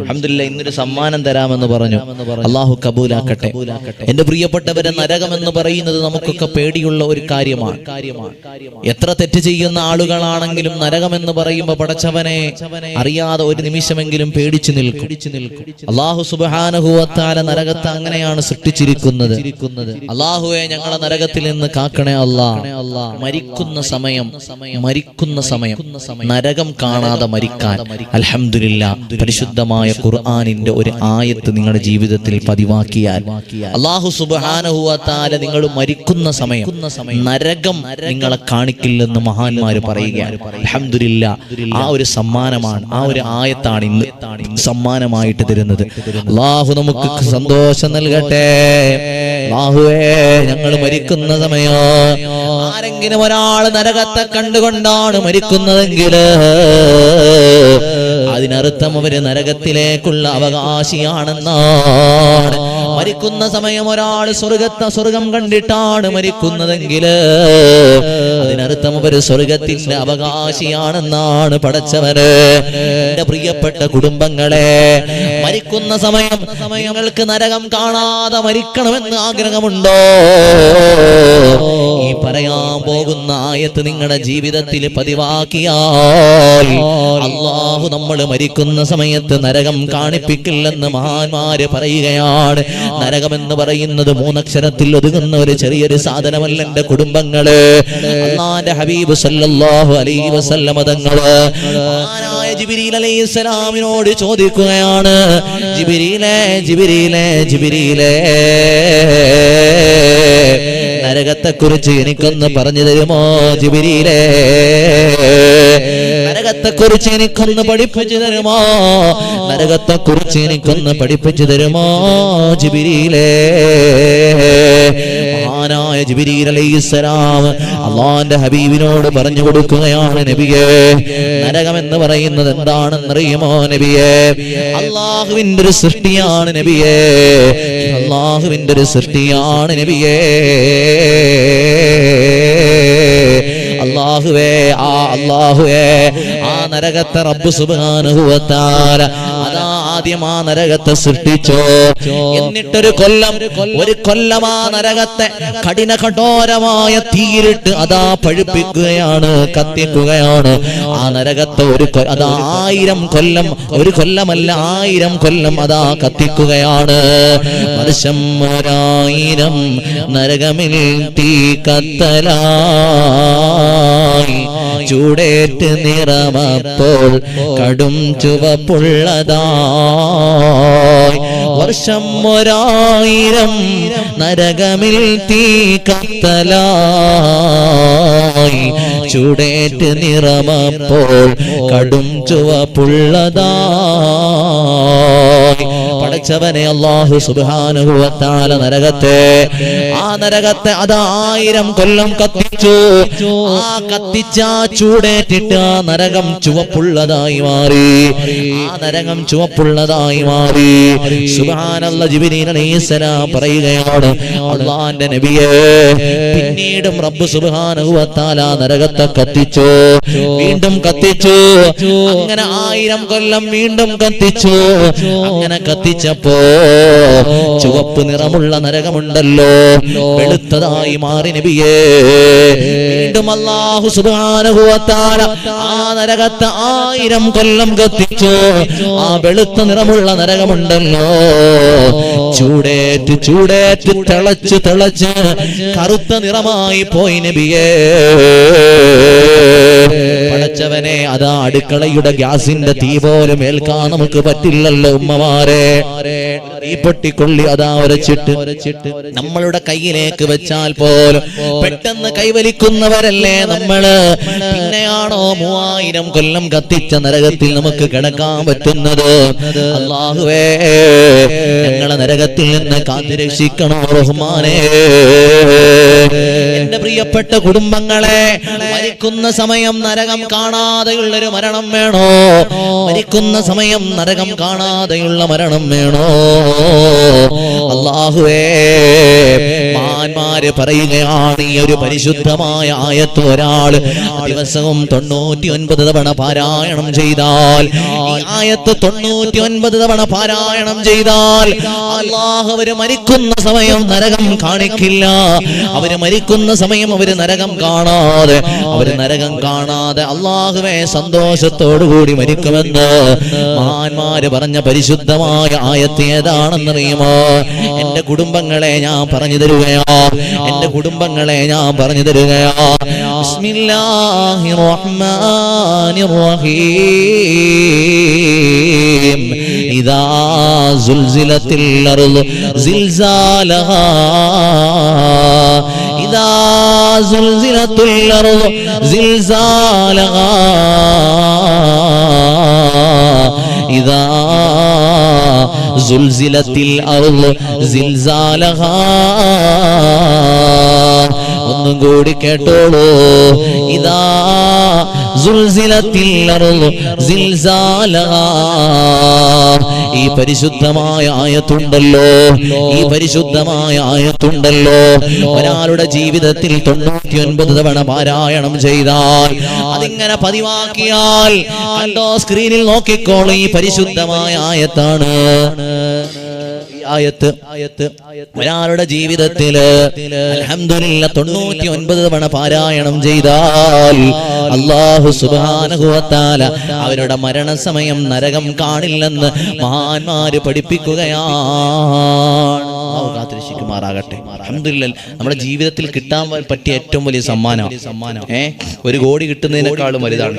അൽഹംദുലില്ലാ ഇന്നൊരു സമ്മാനം തരാമെന്ന് പറഞ്ഞു. അള്ളാഹു കബൂലാക്കട്ടെ. എന്റെ പ്രിയപ്പെട്ടവരെ നരകമെന്ന് പറയുന്നത് നമുക്കൊക്കെ പേടിയുള്ള ഒരു കാര്യമാണ്. എത്ര തെറ്റ് ചെയ്യുന്ന ആളുകളാണെങ്കിലും നരകമെന്ന് പറയുമ്പോൾ പടച്ചവനെ അറിയാതെ ഒരു നിമിഷമെങ്കിലും പേടിച്ചു നിൽക്കും. അള്ളാഹു സുബാനഹുവത്താല നരകത്തെ അങ്ങനെയാണ് സൃഷ്ടിച്ചിരിക്കുന്നത്. അള്ളാഹുവെ ഞങ്ങളെ നരകത്തിൽ നിന്ന് കാക്കണേ അല്ലാ. മരിക്കുന്ന സമയം മരിക്കുന്ന സമയം നരകം കാണാതെ മരിക്കാൻ. അലഹമില്ല പരിശുദ്ധമായ ഖുർആനിന്റെ ഒരു ആയത്ത് നിങ്ങളുടെ ജീവിതത്തിൽ പതിവാക്കിയാൽ അള്ളാഹു സുബാനഹുവാല നിങ്ങൾ മരിക്കുന്ന സമയം നരകം നിങ്ങളെ കാണിക്കില്ലെന്ന് മഹാന്മാർ പറയുകയാണ്. അലഹമില്ല ആ ഒരു സമ്മാനമാണ് ആ ഒരു ആയത്താണ് ഇന്ന് സമ്മാനമായിട്ട് തരുന്നത്. അള്ളാഹു നമുക്ക് സന്തോഷം നൽകട്ടെ. അള്ളാഹുവേ ഞങ്ങൾ മരിക്കുന്ന സമയോ ആരെങ്കിലും ഒരാൾ നരകത്തെ കണ്ടുകൊണ്ടാണ് മരിക്കുന്നതെങ്കിൽ അതിനർത്ഥം അവർ നരകത്തിലേക്കുള്ള അവകാശിയാണെന്നാണ് മരിക്കുന്ന സമയം ഒരാൾ സ്വർഗത്തെ സ്വർഗം കണ്ടിട്ടാണ് മരിക്കുന്നതെങ്കിൽ അതിനർത്ഥം അവർ സ്വർഗത്തിന്റെ അവകാശിയാണെന്നാണ് പടച്ചവര് എന്റെ പ്രിയപ്പെട്ട കുടുംബങ്ങളെ മരിക്കുന്ന സമയം സമയങ്ങൾക്ക് നരകം കാണാതെ മരിക്കണമെന്ന് ആഗ്രഹമുണ്ടോ? പറയാൻ പോകുന്ന ആയത്ത് നിങ്ങളുടെ ജീവിതത്തിൽ പതിവാക്കിയാൽ അള്ളാഹു നമ്മൾ മരിക്കുന്ന സമയത്ത് നരകം കാണിപ്പിക്കില്ലെന്ന് മഹാന്മാര് പറയുകയാണ്. നരകമെന്ന് പറയുന്നത് മൂന്നക്ഷരത്തിൽ ഒതുങ്ങുന്ന ഒരു ചെറിയൊരു സാധനമല്ല എന്റെ കുടുംബങ്ങൾ. അള്ളാന്റെ ഹബീബ് സല്ലല്ലാഹു അലൈഹി വസല്ലമ തങ്ങൾ ജിബ്രീൽ അലൈഹിസ്സലാമിനോട് ചോദിക്കുകയാണ്. ജിബ്രീലേ ജിബ്രീലേ ജിബ്രീലേ. നരകത്തെ കുറിച്ച് എനിക്കൊന്ന് പറഞ്ഞു തരുമോ ജിബിരിയിലേ? നരകത്തെ കുറിച്ച് എനിക്കൊന്ന് പഠിപ്പിച്ചു തരുമോ? നരകത്തെ കുറിച്ച് എനിക്കൊന്ന് പഠിപ്പിച്ചു തരുമോ ജിബിരിയിലേ? മഹാനായ ജിബിരിയിൽ അലൈഹിസ്സലാം അള്ളാന്റെ ഹബീബിനോട് പറഞ്ഞു കൊടുക്കുകയാണ് നബിയെ. നരകം എന്ന് പറയുന്നത് എന്താണെന്നറിയുമോ നബിയെ? അള്ളാഹുവിന്റെ ഒരു സൃഷ്ടിയാണ് നബിയെ. അള്ളാഹുവിന്റെ ഒരു സൃഷ്ടിയാണ് നബിയേ. അള്ളാഹുവേ ആ അള്ളാഹുവേ ആ നരകത്തെ റബ്ബ് സുബാനുഭവത്താര അതാ ആദ്യം ആ നരകത്തെ സൃഷ്ടിച്ചോ? എന്നിട്ടൊരു കൊല്ലം ഒരു കൊല്ലം ആ നരകത്തെ കഠിന കഠോരമായ തീരിട്ട് അതാ പഴുപ്പിക്കുകയാണ് കത്തിക്കുകയാണ്. ആ നരകത്തെ ഒരു അതാ ആയിരം കൊല്ലം ഒരു കൊല്ലമല്ല ആയിരം കൊല്ലം അതാ കത്തിക്കുകയാണ്. വർഷം ഒരായിരം നരകമിൽ തീ കത്തലായി. ചൂടേറ്റ് നിറമപ്പോൾ കടും ചുവപ്പുള്ളതായി വർഷം ഒരായിരം നരകമിൽ തീ കത്തലായി. ചൂടേറ്റ് നിറമപ്പോൾ കടും ചുവപ്പുള്ളതായി. പടച്ചവനെ അള്ളാഹു സുബാനുഭവത്താല നരകത്തെ ആ നരകത്തെ അത് ആയിരം കൊല്ലം കത്തിച്ചു. ആ കത്തിച്ച ചൂടേറ്റിട്ട് ആ നരകം ചുവപ്പുള്ളതായി മാറി. ആ നരകം ചുവപ്പുള്ളതായി മാറി. സുബാനുള്ള ജീവിനീനീസന പറയുകയാണ് അള്ളാന്റെ നബിയെ പിന്നീടും റബ്ബ് സുബാനുഭവത്താല നരകത്തെ കത്തിച്ചു. വീണ്ടും കത്തിച്ചു. അങ്ങനെ ആയിരം കൊല്ലം വീണ്ടും കത്തിച്ചു. അങ്ങനെ കത്തിച്ചപ്പോ ചുവപ്പ് നിറമുള്ള നരകമുണ്ടല്ലോ. വെളുത്തതായി മാറി നബിയേ. വീണ്ടും ആ ആയിരം കൊല്ലം കത്തിച്ചു ആ വെളുത്ത നിറമുള്ള നരകമുണ്ടല്ലോ. ചൂടേറ്റ് ചൂടേറ്റ് തിളച്ച് തിളച്ച് കറുത്ത നിറമായി പോയി നബിയേ. പടച്ചവനെ അതാ അടുക്കളയുടെ ഗ്യാസിന്റെ തീ പോലും ഏൽക്കാൻ നമുക്ക് പറ്റില്ലല്ലോ ഉമ്മമാരെ. തീ പൊട്ടിക്കൊള്ളി അതാ ഒരച്ചിട്ട്. നമ്മളുടെ കയ്യിലേക്ക് വെച്ചാൽ പോലും പെട്ടെന്ന് കൈവലിക്കുന്നവരല്ലേ നമ്മൾ? പിന്നെയാണോ മൂവായിരം കൊല്ലം കത്തിച്ച നരകത്തിൽ നമുക്ക് കിടക്കാൻ പറ്റുന്നത്? അള്ളാഹുവേ ഞങ്ങളെ നരകത്തിൽ നിന്ന് കാത്തിരക്ഷിക്കണം റഹ്മാനേ. എന്റെ പ്രിയപ്പെട്ട കുടുംബങ്ങളെ മരിക്കുന്ന സമയം നരകം കാണാതെയുള്ളൊരു മരണം വേണോ? മരിക്കുന്ന സമയം നരകം കാണാതെയുള്ള മരണം വേണോ? അള്ളാഹുവേ മാന്മാര് പറയുകയാണ് ഈ ഒരു പരിശുദ്ധമായ ആയത്ത് ഒരാൾ ദിവസവും തൊണ്ണൂറ്റി ഒൻപത് തവണ പാരായണം ചെയ്താൽ ആയത്ത് തൊണ്ണൂറ്റി ഒൻപത് തവണ പാരായണം ചെയ്താൽ അള്ളാഹ് അവർ മരിക്കുന്ന സമയം നരകം കാണിക്കില്ല. അവർ മരിക്കുന്ന സമയം അവർ നരകം കാണാതെ അവർ നരകം കാണാതെ അള്ളാഹുവെ സന്തോഷത്തോടുകൂടി മരിക്കുമെന്ന് മഹാന്മാര് പറഞ്ഞ പരിശുദ്ധമായ ആയത്ത് ഏതാണെന്നറിയുമോ എന്റെ കുടുംബങ്ങളെ ഞാൻ പറഞ്ഞു തരുകയാ. എന്റെ കുടുംബങ്ങളെ ഞാൻ പറഞ്ഞു തരുകയാ. റഹീം. ഇദാ സുൽസിലത്തിൽ സിൽസാലഹാ ഇദാ സുൽസിലത്തുൽ സിൽസാലഹാ ഇദാ സുൽസിലത്തിൽ അർളു സിൽസാലഹാ ഒന്നും കൂടി കേട്ടോളൂ. ഇതാ ഈ പരിശുദ്ധമായ ആയത്തുണ്ടല്ലോ. ഈ പരിശുദ്ധമായ ആയത്തുണ്ടല്ലോ. ഒരാളുടെ ജീവിതത്തിൽ തൊണ്ണൂറ്റി ഒൻപത് തവണ പാരായണം ചെയ്താൽ അതിങ്ങനെ പതിവാക്കിയാൽ കണ്ടോ സ്ക്രീനിൽ നോക്കിക്കോളൂ ഈ പരിശുദ്ധമായ ആയത്താണ്. ആയത്ത് ഒരാളുടെ ജീവിതത്തിൽ തൊണ്ണൂറ്റി ഒൻപത് തവണ പാരായണം ചെയ്താൽ അള്ളാഹു സുബാനുഭവത്താല അവരുടെ മരണസമയം നരകം കാണില്ലെന്ന് മഹാന്മാര് പഠിപ്പിക്കുകയാണ്. നമ്മുടെ ജീവിതത്തിൽ കിട്ടാൻ പറ്റിയ ഏറ്റവും വലിയ സമ്മാനം. സമ്മാനം ഏഹ് ഒരു കോടി കിട്ടുന്നതിനേക്കാളും വലുതാണ്.